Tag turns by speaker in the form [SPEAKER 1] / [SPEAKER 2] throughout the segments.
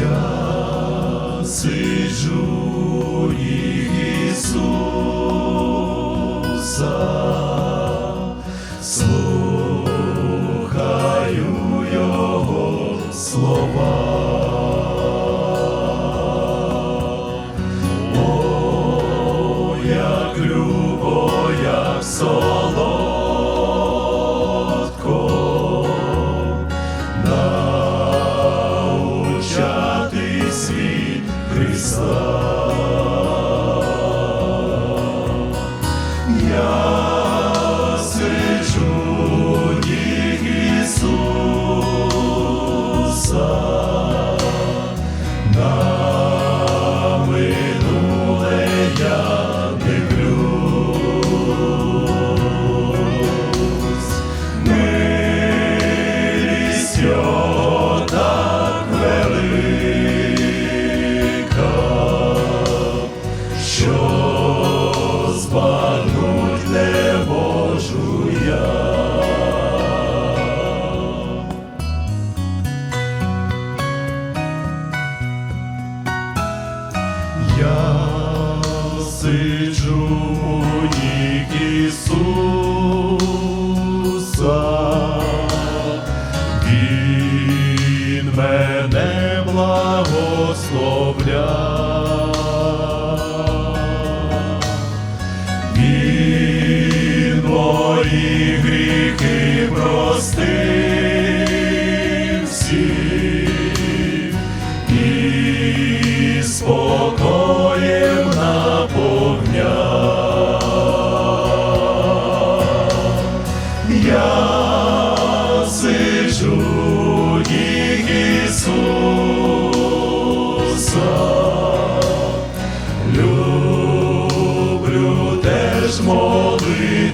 [SPEAKER 1] Я сиджу ніг Ісуса, слухаю Його слова. О, як любо, як солодко, Krishna. Збагнуть не можу я. Я сиджу livre.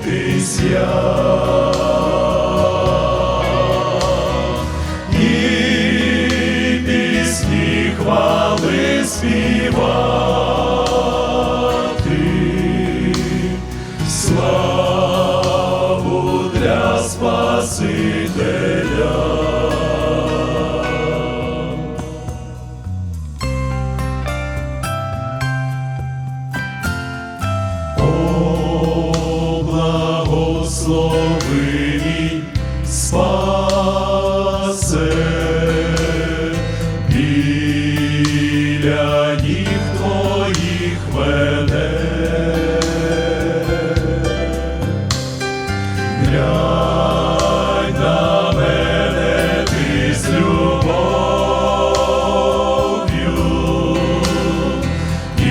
[SPEAKER 1] Молитись я. І пісні хвали співати, славу для Спасителя. Біля ніг твоїх мене. Глянь мене з любов'ю, і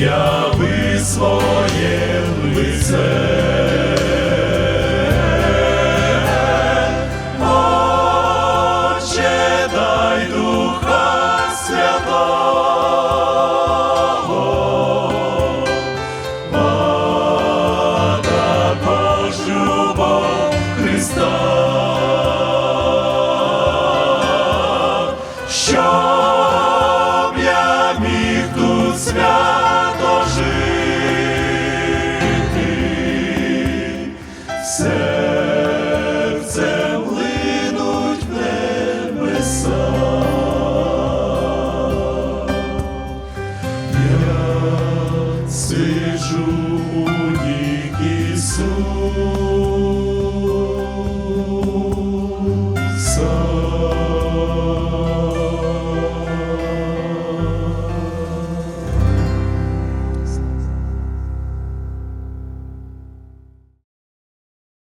[SPEAKER 1] яви своє лице. Jesús.